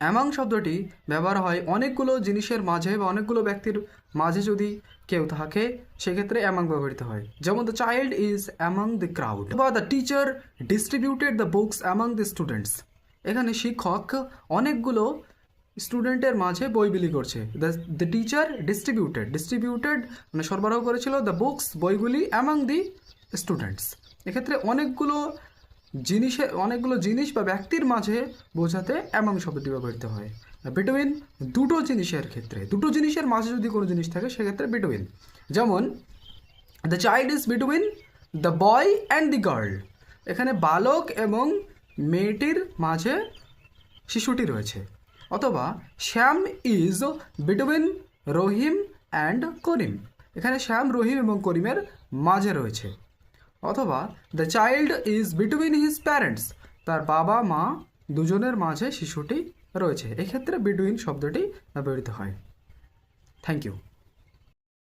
Among শব্দটি ব্যবহার হয় অনেকগুলো জিনিসের মাঝে বা অনেকগুলো ব্যক্তির মাঝে যদি কেউ থাকে, সেক্ষেত্রে অ্যামাং ব্যবহৃত হয়। যেমন the child is among the crowd বা the teacher distributed the books among the students এখানে শিক্ষক অনেকগুলো স্টুডেন্টের মাঝে বই বিলি করছে। The the teacher distributed distributed মানে সরবরাহ করেছিল দ্য বুকস বইগুলি অ্যামাং দি স্টুডেন্টস এক্ষেত্রে অনেকগুলো জিনিসে অনেকগুলো জিনিস বা ব্যক্তির মাঝে বোঝাতে অ্যামাং শব্দটি ব্যবহৃত হয়। বিটুইন দুটো জিনিসের ক্ষেত্রে, দুটো জিনিসের মাঝে যদি কোনো জিনিস থাকে, সেক্ষেত্রে বিটুইন যেমন the child is between the boy and the girl এখানে বালক এবং মেয়েটির মাঝে শিশুটি রয়েছে। অথবা, Shyam is between Rahim and Karim. এখানে শ্যাম, রহিম এবং করিমের মাঝে রয়েছে। অথবা the child is between his parents তার বাবা, মা দুজনের মাঝে শিশুটি রয়েছে। এক্ষেত্রে বিটুইন শব্দটি ব্যবহৃত হয়। Thank you